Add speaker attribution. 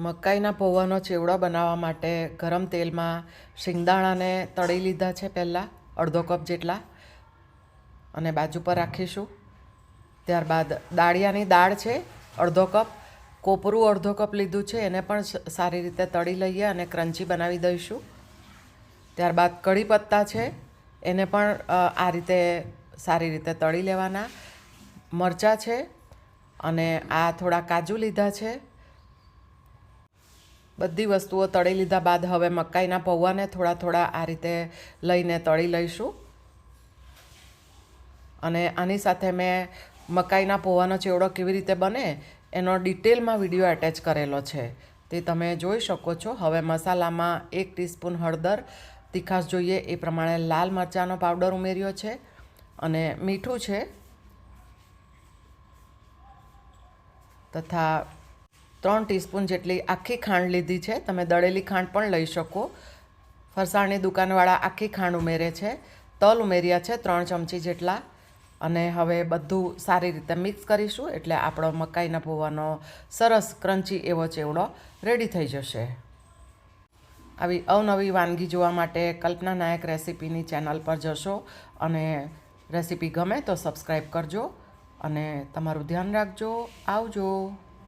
Speaker 1: મકાઈના પૌવાનો ચેવડો બનાવવા માટે ગરમ તેલમાં શિંગદાણાને તળી લીધા છે પહેલાં, અડધો કપ જેટલા. અને બાજુ પર રાખીશું. ત્યારબાદ દાળિયાની દાળ છે, અડધો કપ. કોપરું અડધો કપ લીધું છે, એને પણ સારી રીતે તળી લઈએ અને ક્રન્ચી બનાવી દઈશું. ત્યારબાદ કઢી પત્તા છે, એને પણ આ રીતે સારી રીતે તળી લેવાના. મરચાં છે, અને આ થોડા કાજુ લીધા છે. બધી વસ્તુઓ તળી લીધા બાદ હવે મકાઈના પૌવાને થોડા થોડા આ રીતે લઈને તળી લઈશું. અને આની સાથે મેં મકાઈના પૌવાનો ચેવડો કેવી રીતે બને એનો ડિટેલમાં વીડિયો એટેચ કરેલો છે. તે તમે જોઈ શકો છો. હવે મસાલામાં એક ટીસ્પૂન હળદર, તીખાશ જોઈએ એ પ્રમાણે લાલ મરચાંનો પાવડર ઉમેર્યો છે અને મીઠું છે તથા ત્રણ ટીસ્પૂન જેટલી આખી ખાંડ લીધી છે. તમે દળેલી ખાંડ પણ લઈ શકો. ફરસાણની દુકાનવાળા આખી ખાંડ ઉમેરે છે. તલ ઉમેર્યા છે ત્રણ ચમચી જેટલા. અને હવે બધું સારી રીતે મિક્સ કરીશું એટલે આપણો મકાઈના પૌવાનો સરસ ક્રન્ચી એવો ચેવડો રેડી થઈ જશે. આવી અવનવી વાનગી જોવા માટે કલ્પના નાયક રેસીપીની ચેનલ પર જશો અને રેસીપી ગમે તો સબસ્ક્રાઈબ કરજો અને તમારું ધ્યાન રાખજો. આવજો.